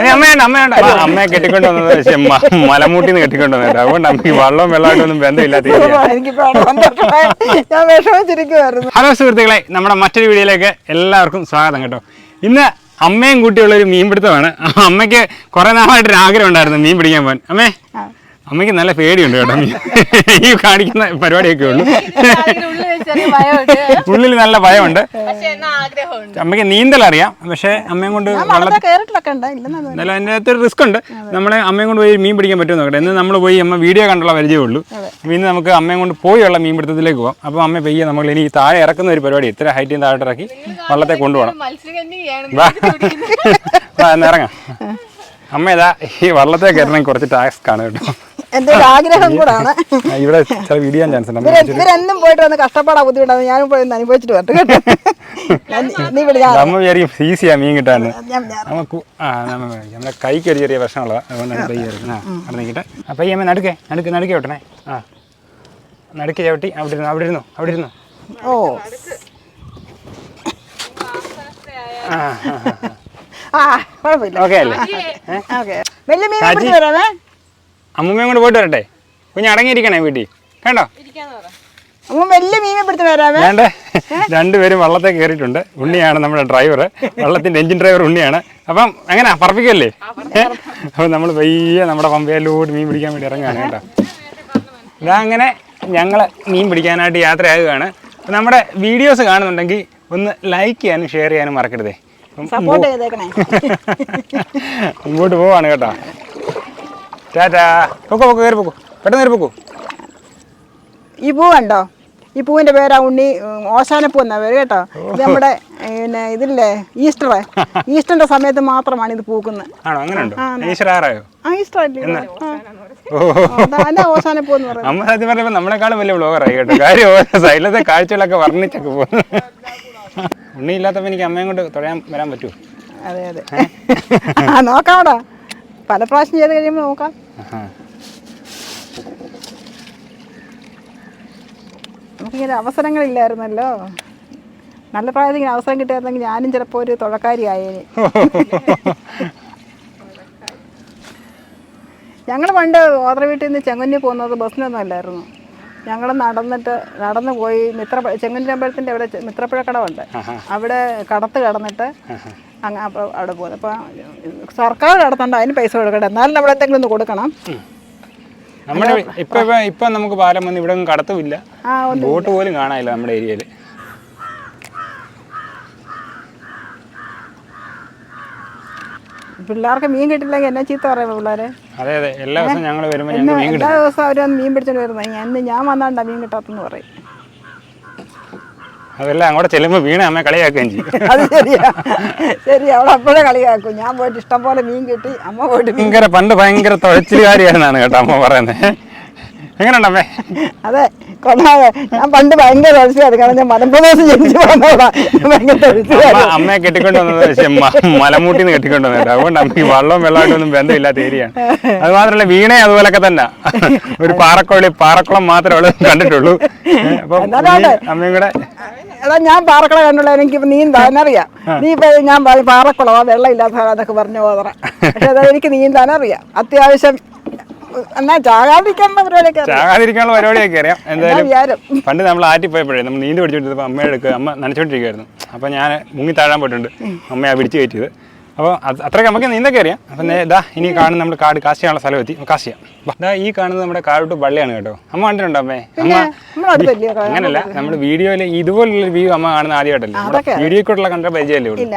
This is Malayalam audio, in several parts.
ഏയ് അമ്മയുണ്ട് അമ്മയുണ്ട് ആ, അമ്മയെ കെട്ടിക്കൊണ്ട് വന്നത് പക്ഷേ മ- മലമൂട്ടിന്ന് കെട്ടിക്കൊണ്ട് വന്നത്. അതുകൊണ്ട് അമ്മയ്ക്ക് വെള്ളവും വെള്ളമായിട്ടൊന്നും ബന്ധമില്ലാത്ത. ഞാൻ ഹലോ സുഹൃത്തുക്കളെ നമ്മുടെ മറ്റൊരു വീഡിയോയിലേക്ക് എല്ലാവർക്കും സ്വാഗതം കേട്ടോ. ഇന്ന് അമ്മയും കൂട്ടിയുള്ള ഒരു മീൻ പിടുത്തമാണ് അമ്മയ്ക്ക് കുറെ നാളായിട്ടൊരു ആഗ്രഹം ഉണ്ടായിരുന്നു മീൻ പിടിക്കാൻ പോകാൻ. അമ്മേ അമ്മയ്ക്ക് നല്ല പേടിയുണ്ട് കേട്ടോ. ഈ കാണിക്കുന്ന പരിപാടിയൊക്കെ ഉള്ളു. ഉള്ളിൽ നല്ല ഭയമുണ്ട്. പക്ഷെ എന്നാ ആഗ്രഹമുണ്ട്. അമ്മയ്ക്ക് നീന്തൽ അറിയാം. പക്ഷേ അമ്മയും കൊണ്ട് നല്ല അതിന്റെ അകത്ത് റിസ്ക് ഉണ്ട്. നമ്മളെ അമ്മയും കൊണ്ട് പോയി മീൻ പിടിക്കാൻ പറ്റുമെന്ന് നോക്കട്ടെ. ഇന്ന് നമ്മൾ പോയി അമ്മ വീഡിയോ കണ്ടുള്ള പരിചയമുള്ളൂ ഉള്ളൂ. ഇന്ന് നമുക്ക് അമ്മയും കൊണ്ട് പോയുള്ള മീൻ പിടുത്തത്തിലേക്ക് പോകാം അപ്പോൾ അമ്മ പെയ്യെ നമ്മൾ ഇനി താഴെ ഇറക്കുന്ന ഒരു പരിപാടി ഇത്ര ഹൈറ്റിൽ താഴെ ഇറക്കി വള്ളത്തെ കൊണ്ടുപോകണം. ഇറങ്ങാം. അമ്മ ഇതാ ഈ വള്ളത്തെ കയറണമെങ്കിൽ കുറച്ച് ടാസ്ക് ആണ് കേട്ടോ. എന്റെ ഒരു ആഗ്രഹം കൂടാണ്. ഇവിടെ വീഡിയോ ചാൻസ് ഇവരെന്നും പോയിട്ട് വന്ന് കഷ്ടപ്പാടാ ബുദ്ധിമുട്ടാണ്. ഞാനും പോയി അനുഭവിച്ചിട്ട് വരട്ടെ കേട്ടോ. നീ വിചാരിക്കും ഈസിയാ മീൻ കിട്ടാൻ നമ്മ നമ്മുടെ കൈക്ക് ഒരു ചെറിയ പ്രശ്നമുള്ള അതുകൊണ്ടാണ് പയ്യ നിൽക്കട്ടെ ആ പയ്യ നടുക്കേ നടുക്ക് നടുക്ക് വിട്ടണേ ആ. നടുക്ക് ചവിട്ടി അവിടെ ഇരുന്നു അവിടെ ഇരുന്നു അവിടെ ഇരുന്നു. ഓ. ആ ആ കുഴപ്പമില്ല. ഓക്കെ അല്ലേ? ഓക്കെ. വലിയ മീൻ വരാമേ അമ്മൂമ്മയും കൊണ്ട് പോയിട്ട് വരട്ടെ. കുഞ്ഞ് അടങ്ങിയിരിക്കണേ വീട്ടിൽ. കേട്ടോ അമ്മ വലിയ മീനെ പിടിച്ച് വരാമേ വേണ്ട? രണ്ടുപേരും വള്ളത്തെ കയറിയിട്ടുണ്ട്. ഉണ്ണിയാണ് നമ്മുടെ ഡ്രൈവർ വള്ളത്തിന്റെ എഞ്ചിൻ ഡ്രൈവർ ഉണ്ണിയാണ്. അപ്പം എങ്ങനെ? പറപ്പിക്കല്ലേ? അപ്പം നമ്മൾ വലിയ നമ്മുടെ പമ്പയിലോട്ട് മീൻ പിടിക്കാൻ വേണ്ടി ഇറങ്ങുകയാണ് കേട്ടോ. ഇതാ അങ്ങനെ ഞങ്ങൾ മീൻ പിടിക്കാനായിട്ട് യാത്രയാകുകയാണ് അപ്പം നമ്മുടെ വീഡിയോസ് കാണുന്നുണ്ടെങ്കിൽ ഒന്ന് ലൈക്ക് ചെയ്യാനും ഷെയർ ചെയ്യാനും മറക്കരുതേ. സപ്പോർട്ട് ചെയ്തേക്കണേ. മുമ്പോട്ട് പോവാണ് കേട്ടോ. ടാറ്റാ. പൊക്കോ പൊക്കോ കയറി പൊക്കോ. പെട്ടെന്ന് കയറി പൊക്കോ. ഈ പൂ കണ്ടോ? ഈ പൂവിന്റെ പേരാ ഉണ്ണി ഓശാനപ്പൂ എന്നാ പേര് കേട്ടോ. ഇത് നമ്മുടെ പിന്നെ ഇതില്ലേ ഈസ്റ്റർ ഈസ്റ്ററിന്റെ സമയത്ത് മാത്രമാണ് ഇത് പൂക്കുന്നത്. അമ്മ സത്യം നമ്മളെക്കാളും വലിയ ബ്ലോഗറായി കേട്ടോ. കാര്യം സൈഡിലത്തെ കാഴ്ചകളൊക്കെ വർണിച്ചൊക്കെ പോകുന്നു. ഉണ്ണിയില്ലാത്തപ്പോൾ എനിക്ക് അമ്മയും കൊണ്ട് തൊഴയാൻ വരാൻ പറ്റുമോ? അതെ അതെ. ആ നോക്കാവടാ പല പ്രാവശ്യം ചെയ്ത് കഴിയുമ്പോൾ നോക്കാം. നമുക്കിങ്ങനെ അവസരങ്ങളില്ലായിരുന്നല്ലോ. നല്ല പ്രായത്തിൽ ഇങ്ങനെ അവസരം കിട്ടിയായിരുന്നെങ്കിൽ ഞാനും ചിലപ്പോൾ ഒരു തുഴക്കാരി ആയേനെ ഞങ്ങൾ പണ്ട് ഓതറ വീട്ടിൽ നിന്ന് ചെങ്ങന്നൂർ പോകുന്നത് ബസ്സിനൊന്നും അല്ലായിരുന്നു. ഞങ്ങൾ നടന്നിട്ട് നടന്നു പോയി മിത്ര ചെങ്ങന്നൂർ അമ്പലത്തിന്റെ അവിടെ മിത്രപ്പുഴ കടവുണ്ട് അവിടെ കടത്ത് കടന്നിട്ട് അങ്ങ് അപ്പോൾ അവിടെ പോകുന്നത് അപ്പോൾ സർക്കാർ നടത്തണ്ട അതിന് പൈസ കൊടുക്കട്ടെ എന്നാലും നമ്മൾ എന്തെങ്കിലും ഒന്ന് കൊടുക്കണം. നമ്മുടെ ഇപ്പൊ ഇപ്പൊ നമുക്ക് പാലം വന്ന് ഇവിടെ കടത്തുമില്ല. ബോട്ട് പോലും കാണാനില്ല നമ്മുടെ ഏരിയയിൽ. പിള്ളേർക്ക് മീൻ കിട്ടില്ലെങ്കിൽ എന്നെ ചീത്ത പറയാം പിള്ളേരെ? അതെ അതെ. എല്ലാ ദിവസവും ഞങ്ങൾ വരുമ്പോൾ എല്ലാ ദിവസവും അവരൊന്ന് മീൻ പിടിച്ചോണ്ട് വരുന്നത്. ഞാൻ ഞാൻ വന്നാണ്ടാ മീൻ കിട്ടാത്തെന്ന് പറയും. അതെല്ലാം അങ്ങോട്ട് ചെല്ലുമ്പോൾ വീണ അമ്മ കളിയാക്കുകയും ചെയ്യും. അത് ശരിയാ. ശരി അവിടെ അപ്പോഴേ കളിയാക്കും. ഞാൻ പോയിട്ട് ഇഷ്ടം പോലെ മീൻ കിട്ടി അമ്മ പോയിട്ട് മീൻ ഭയങ്കര പണ്ട് ഭയങ്കര തുഴച്ചിലുകാരിയാണെന്നാണ് കേട്ടോ അമ്മ പറയുന്നത് എങ്ങനെയുണ്ട് അമ്മേ അതെ കൊള്ളാതെ. ഞാൻ പണ്ട് ഭയങ്കര തൊഴിച്ചായിരുന്നു കാരണം ഞാൻ മലമ്പ്രദേശം ജനിച്ചു ഭയങ്കര അമ്മയെ കെട്ടിക്കൊണ്ട് വന്നത് മലമൂട്ടിന്ന് കെട്ടിക്കൊണ്ട് വന്നത്. അതുകൊണ്ട് അമ്മയ്ക്ക് വെള്ളവും വെള്ളമായിട്ടൊന്നും ബന്ധമില്ലാത്ത ഏരിയയാണ് അത് മാത്രമല്ല വീണേ അതുപോലൊക്കെ തന്നെ. ഒരു പാറക്കോളി പാറക്കുളം മാത്രമേ ഉള്ളൂ കണ്ടിട്ടുള്ളൂ. അപ്പം അമ്മയും കൂടെ? എടാ ഞാൻ പാറക്കുള കണ്ടുള്ള എനിക്ക് നീന്താനറിയാം നീ ഇപ്പൊ ഞാൻ പറയും പാറക്കുളവാ വെള്ളം ഇല്ലാത്ത എന്നൊക്കെ പറഞ്ഞു പോതറ പക്ഷെ അത് നീന്താൻ അറിയാം. അത്യാവശ്യം എന്നാ ചാകാതിരിക്കാനുള്ള പരിപാടിയൊക്കെ അറിയാം. ചാകാതിരിക്കാനുള്ള പരിപാടിയൊക്കെ അറിയാം. എന്തായാലും പണ്ട് നമ്മൾ ആറ്റി പോയപ്പോഴേ നമ്മൾ നീന്തി പിടിച്ചോണ്ടിരുന്നപ്പോൾ അമ്മയുടെ എടുക്കുക അമ്മ നനച്ചോണ്ടിരിക്കുവായിരുന്നു. അപ്പോൾ ഞാൻ മുങ്ങി താഴാൻ പോയിട്ടുണ്ട്. അമ്മയെ പിടിച്ച് കയറ്റിയത്. അപ്പോൾ അത് അത്രയ്ക്ക് നമുക്ക് നീന്തൊക്കെ അറിയാം. അപ്പം ഇതാ ഇനി കാണുന്ന നമ്മുടെ കാട് കാശ് ചെയ്യാനുള്ള സ്ഥലം എത്തി. കാശ് ചെയ്യാം വാ. ദാ ഈ കാണുന്നത് നമ്മുടെ കാടോട്ട് പള്ളിയാണ് കേട്ടോ. അമ്മ കണ്ടിട്ടുണ്ടോ അമ്മേ? അങ്ങനല്ല നമ്മുടെ വീഡിയോയിൽ ഇതുപോലുള്ള വ്യൂ അമ്മ കാണുന്ന ആദ്യമായിട്ടല്ലേ. വീഡിയോ കൂട്ടുള്ള കണ്ട പരിചയമല്ലേ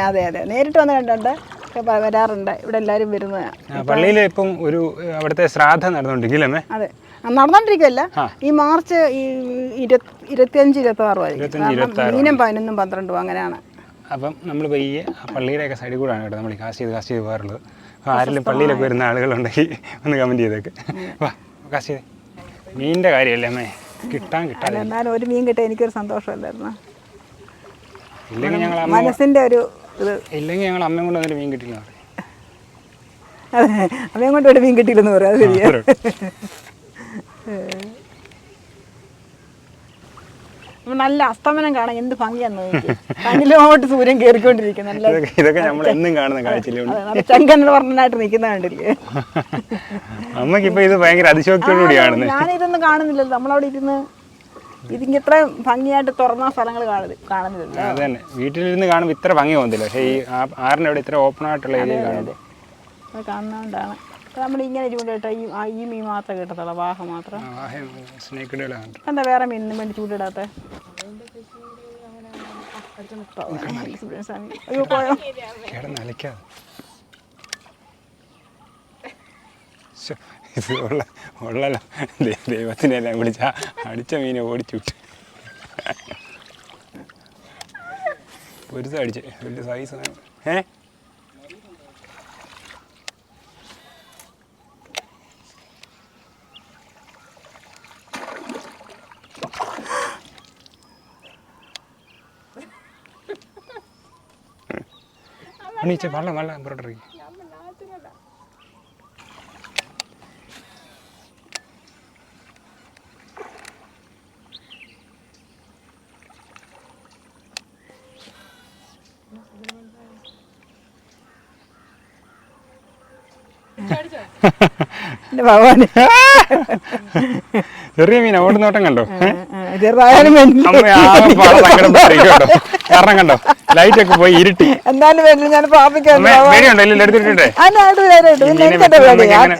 നേരിട്ട് വന്ന് കണ്ടുണ്ട് ഒക്കെ വരാറുണ്ട്. ഇവിടെ എല്ലാവരും വരുന്നതാണ് പള്ളിയിൽ ഇപ്പം ഒരു അവിടുത്തെ ശ്രാദ്ധം നടന്നുകൊണ്ടിരിക്കില്ലമ്മേ അതെ. നടന്നോണ്ടിരിക്കല്ല ഈ മാർച്ച് ഈ ഇരുപത്തി ഇരുപത്തിയഞ്ച് ഇരുപത്തി ആറ് വരെ മീനും പതിനൊന്നും പന്ത്രണ്ടും അങ്ങനെയാണ്. അപ്പം നമ്മൾ പയ്യെ ആ പള്ളിയുടെയൊക്കെ സൈഡിൽ കൂടാണ് കേട്ടോ നമ്മൾ കാശ് ചെയ്ത് കാശ് ചെയ്ത് പോകാറുള്ളത്. അപ്പോൾ ആരെങ്കിലും പള്ളിയിലൊക്കെ വരുന്ന ആളുകളുണ്ടെങ്കിൽ ഒന്ന് കമന്റ് ചെയ്തേക്ക്. വാ കാശ് ചെയ്ത്. മീനിന്റെ കാര്യമല്ലേ അമ്മേ? കിട്ടാൻ കിട്ടാൻ എന്നാലും ഒരു മീൻ കിട്ടാൻ എനിക്കൊരു സന്തോഷമല്ലായിരുന്നു? ഇല്ലെങ്കിൽ ഞങ്ങൾ അമ്മ മനസ്സിന്റെ ഒരു ഇത് ഇല്ലെങ്കിൽ ഞങ്ങൾ അമ്മയും കൊണ്ട് വന്നിട്ട് മീൻ കിട്ടില്ല അതെ അമ്മയും കൊണ്ട് ഒരു മീൻ കിട്ടിയില്ലെന്ന് പറയാം അത് ശരിയാ. നല്ല അസ്തമനം കാണാൻ എന്ത് ഭംഗിയാന്ന് കണ്ണിലോട്ട് സൂര്യൻ കയറിക്കൊണ്ടിരിക്കും നല്ല ഇതൊക്കെ നമ്മൾ എന്നും കാണുന്ന കാഴ്ചയിലുണ്ട് ചെങ്കണ്ണിൽ വർണനായിട്ട് നിൽക്കുന്ന കണ്ടില്ലേ? അമ്മയ്ക്ക് ഇപ്പൊ ഇത് ഭയങ്കര അതിശോക്തിയോട് കൂടി ഞാൻ ഞാനിതൊന്നും കാണുന്നില്ലല്ലോ. നമ്മളവിടെ ഇരുന്ന് ഇതിങ്ങനെ ഇത്ര ഭംഗിയായിട്ട് തുറന്ന സ്ഥലങ്ങൾ കാണുന്നില്ല. അത് തന്നെ വീട്ടിലിരുന്ന് കാണുമ്പോൾ ഇത്ര ഭംഗി പോകുന്നില്ല പക്ഷേ ഈ ആ- അവിടെ ഇത്ര ഓപ്പൺ ആയിട്ടുള്ള ഏരിയ കാണുമ്പോൾ അത് കാണുന്നതുകൊണ്ടാണ് നമ്മൾ ഇങ്ങനെ ചൂണ്ടിട്ട ഈ ഈ മീൻ മാത്രം കിട്ടത്തുള്ളൂ വാഹ മാത്രം. എന്താ വേറെ മീനിനും വേണ്ടി ചൂണ്ടിടാത്ത അയ്യോ പോയോ? ഇത് ഉള്ള ഉള്ളല്ലോ. ദൈവത്തിനെല്ലാം വിളിച്ച അടിച്ച മീനെ ഓടിച്ചുവിട്ട് പൊരുത്തം അടിച്ച്. വലിയ സൈസ് ഏ? അണീച്ച വള്ളം വള്ളം പുറത്തിറങ്ങി ഭഗവാന്. ചെറിയ മീനാ ഓടുന്നോട്ടം കണ്ടോ? ചെറുതായാലും കാരണം കണ്ടോ? ലൈറ്റ് ഒക്കെ പോയി ഇരുട്ടി. എന്തായാലും ഞാൻ പേടിയുണ്ടോ ഇല്ല എങ്ങനെ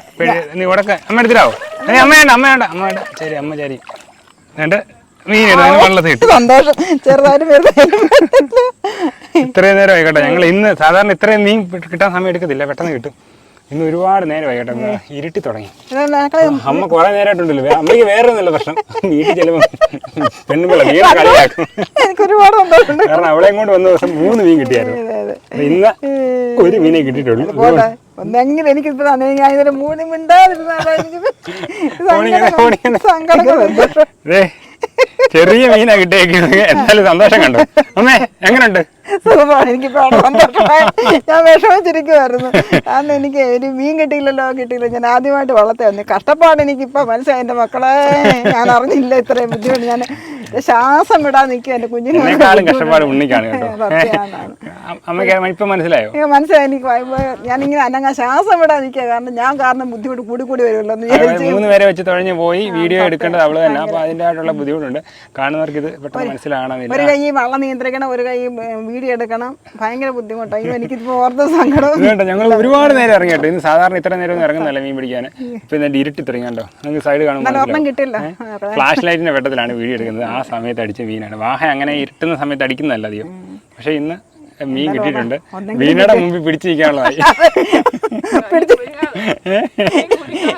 നീ ഉടക്ക. അമ്മ എടുത്തിട്ടാവോ ഏ അമ്മ വേണ്ട അമ്മ വേണ്ട. അമ്മ വേണ്ട. ശരി അമ്മ ശരി എന്നിട്ട് മീൻ വെള്ളത്തിൽ ഇട്ടു. സന്തോഷം. ചെറുതായാലും. ഇത്രയും നേരം ആയിക്കോട്ടെ. ഞങ്ങൾ ഇന്ന് സാധാരണ ഇത്രയും മീൻ കിട്ടാൻ സമയം എടുക്കത്തില്ല. പെട്ടെന്ന് കിട്ടും. ഇന്ന് ഒരുപാട് നേരം ആയിക്കോട്ടെ ഇരുട്ടി തുടങ്ങി. അമ്മ കുറെ നേരമായിട്ടുണ്ടല്ലോ അമ്മയ്ക്ക് വേറെ ഒന്നുമില്ല പ്രശ്നം. വീട്ടിൽ ചെല്ലുമ്പോൾ പെണ്ണുങ്ങളെ മീനെ കളിയാക്കും. എനിക്ക് ഒരുപാട് സന്തോഷമുണ്ട്. കാരണം അവളെ കൊണ്ട് വന്ന ദിവസം മൂന്ന് മീൻ കിട്ടിയായിരുന്നു. ഇന്ന് ഒരു മീനെ കിട്ടിയിട്ടുള്ളൂ. ഒന്നെങ്കിലും എനിക്ക് മൂന്ന് ചെറിയ മീനാ കിട്ടിയേക്കുന്നത്. എന്നാലും സന്തോഷം കണ്ടു. അമ്മേ എങ്ങനെയുണ്ട് സുഖമാണ്. എനിക്ക് ഞാൻ വിഷമിച്ചിരിക്കുമായിരുന്നു അന്ന് എനിക്ക് ഒരു മീൻ കിട്ടിയില്ലല്ലോ കിട്ടിയില്ല. ഞാൻ ആദ്യമായിട്ട് വളർത്തുകയായിരുന്നു കഷ്ടപ്പാട് എനിക്കിപ്പോൾ മനസ്സിലായി. എന്റെ മക്കളെ ഞാൻ അറിഞ്ഞില്ല ഇത്രയും ബുദ്ധിമുട്ട്. ഞാൻ ശ്വാസം വിടാൻ നിൽക്കും എന്റെ കുഞ്ഞുങ്ങൾ എന്നെക്കാളും കഷ്ടപ്പാട് ഉണ്ണിക്കാണ് കേട്ടോ. അമ്മയ്ക്ക് ഇപ്പൊ മനസ്സിലായോ? എനിക്ക് മനസ്സിലായി. എനിക്ക് ഞാനിങ്ങനെ അനങ്ങ ശ്വാസം വിടാൻ നിൽക്കുക. കാരണം ഞാൻ കാരണം ബുദ്ധിമുട്ട് കൂടി കൂടി വരുമല്ലോ മൂന്ന് പേരെ വെച്ച് തുഴഞ്ഞു പോയി വീഡിയോ എടുക്കേണ്ടത് അവൾ തന്നെ. അപ്പൊ അതിന്റെതായിട്ടുള്ള ബുദ്ധിമുട്ടുണ്ട്. കാണുന്നവർക്ക് ഇത് പെട്ടെന്ന് മനസ്സിലാകണമെന്നില്ല. ഒരു കൈ വള്ളം നിയന്ത്രിക്കണം ഒരു കൈ വീഡിയോ എടുക്കണം. ഭയങ്കര ബുദ്ധിമുട്ടായി എനിക്കിപ്പോ ഓർത്ത സങ്കടം ഞങ്ങൾ ഒരുപാട് നേരം ഇറങ്ങി കേട്ടോ ഇന്ന് സാധാരണ ഇത്ര നേരം ഒന്നും ഇറങ്ങുന്നല്ല മീൻ പിടിക്കാൻ. ഇപ്പൊ ഇരുട്ടി തുടങ്ങി കണ്ടോ നമുക്ക് സൈഡ് കാണുമ്പോൾ കിട്ടില്ല. ഫ്ലാഷ് ലൈറ്റിന്റെ വെട്ടത്തിലാണ് വീഡിയോ എടുക്കുന്നത്. ആ സമയത്ത് അടിച്ച മീനാണ്. വാഹ അങ്ങനെ ഇരുട്ടുന്ന സമയത്ത് അടിക്കുന്നതല്ല അധികം. പക്ഷെ ഇന്ന് മീൻ കിട്ടിയിട്ടുണ്ട്. വീണയുടെ മുമ്പിൽ പിടിച്ചിരിക്കാനുള്ളതായി പിടിച്ച്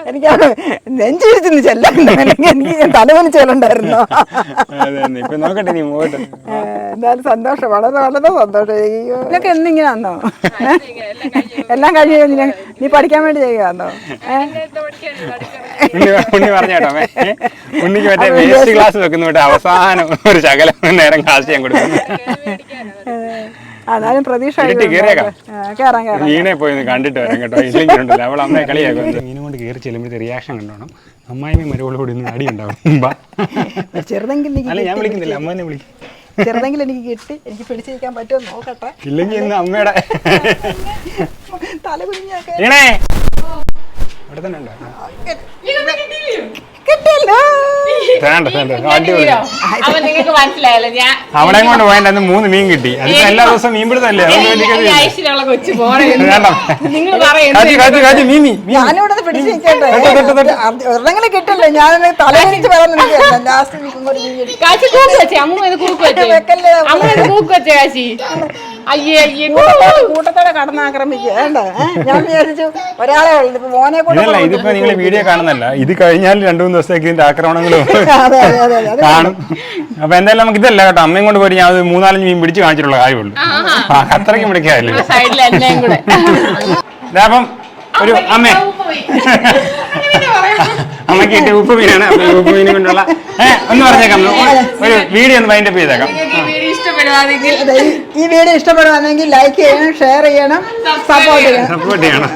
എനിക്ക് നെഞ്ചിരിച്ചിരുന്നു ചെല്ലണ്ട എനിക്ക് തലവന് ചെല്ലണ്ടായിരുന്നോ. ഇപ്പൊ നോക്കട്ടെ നീ പോയിട്ട് എന്തായാലും സന്തോഷം. വളരെ വളരെ സന്തോഷം. ഇതൊക്കെ എന്നിങ്ങനെയാണോ എല്ലാം കഴിഞ്ഞു നീ- പഠിക്കാൻ വേണ്ടി ചെയ്യുകയാണോ ഉണ്ണി പറഞ്ഞേട്ടോ ഉണ്ണിക്ക് മറ്റേ വേസ്റ്റ് ക്ലാസ് വെക്കുന്ന അവസാനം ഒരു ശകലം നേരം ക്ലാസ് ചെയ്യാൻ കൊടുക്കുന്നു. എന്നാലും പ്രതീക്ഷ മീനെ പോയി കണ്ടിട്ട് വരാം കേട്ടോ. ഇല്ലെങ്കിൽ ഉണ്ടല്ലോ അവൾ അമ്മയെ കളിയാക്കും മീനും കൊണ്ട് കയറി ചെല്ലുമ്പോഴത്തെ റിയാക്ഷൻ കണ്ടോണം. അമ്മായിമ്മ മരുവളോട് ഇന്ന് അടി ഉണ്ടാവും. ചെറുതെങ്കിലും എനിക്ക് അല്ല ഞാൻ വിളിക്കുന്നില്ല. അമ്മ തന്നെ വിളിക്കും. ചെറുതെങ്കിലും എനിക്ക് കിട്ടി. എനിക്ക് പിടിച്ചിരിക്കാൻ പറ്റുമോ നോക്കട്ടെ. ഇല്ലെങ്കിൽ ഇന്ന് അമ്മയുടെ തല കുഞ്ഞൊക്കെ ഇവിടെ തന്നെ ഉണ്ടോ കിട്ടിയല്ലോ. വേണ്ട വേണ്ട. അടിപൊളി. അപ്പൊ നിങ്ങൾക്ക് മനസ്സിലായല്ലോ ഞാൻ അവളെയും കൊണ്ട് പോയാൽ അന്ന് മൂന്ന് മീൻ കിട്ടി. അതിപ്പോ എല്ലാ ദിവസവും മീൻ പിടുത്തല്ലേ ഞാനിവിടെ പിടിച്ച് നിൽക്കട്ടെ. കിട്ടല്ലേ? ഞാൻ തല കുനിച്ച് പറയാൻ നിൽക്കുകയല്ല ലാസ്റ്റ് വെക്കല്ലേ? അയ്യേ ഈ കൂട്ടത്തോടെ കടന്നാക്രമിക്കുക വേണ്ട ഞാൻ വിചാരിച്ചു ഒരാളെ ഉള്ളു. ഇപ്പൊ മോനെ കൂടെ ഇതല്ല ഇതിപ്പോ നിങ്ങൾ വീഡിയോ കാണുന്നല്ല ഇത് കഴിഞ്ഞാൽ രണ്ടു മൂന്ന് ദിവസത്തേക്ക് ഇതിന്റെ ആക്രമണങ്ങളും അതെ അതെ അതെ അതെ കാണും. അപ്പൊ എന്തായാലും നമുക്ക് ഇതല്ല കേട്ടോ. അമ്മയും കൊണ്ട് പോയി ഞാൻ മൂന്നാലഞ്ച് മീൻ പിടിച്ച് കാണിച്ചിട്ടുള്ള കാര്യമുള്ളൂ. ആ, അത്രയ്ക്കും പിടിക്കാറില്ല സൈഡിൽ എല്ലാം കൂടെ. അപ്പം ഒരു അമ്മേ. അമ്മയ്ക്ക് ഉപ്പ് മീനാണ്. ഉപ്പ് മീനും കൊണ്ടുള്ള ഏഹ് ഒന്ന് പറഞ്ഞേക്കാം ഒരു വീഡിയോ ഒന്ന് വൈൻഡപ്പ് ചെയ്തേക്കാം. ഇഷ്ടപ്പെടുവാണെങ്കിൽ. ഈ വീഡിയോ ഇഷ്ടപ്പെടുവാണെങ്കിൽ ലൈക്ക് ചെയ്യണം ഷെയർ ചെയ്യണം സപ്പോർട്ട് ചെയ്യണം. സപ്പോർട്ട് ചെയ്യണം.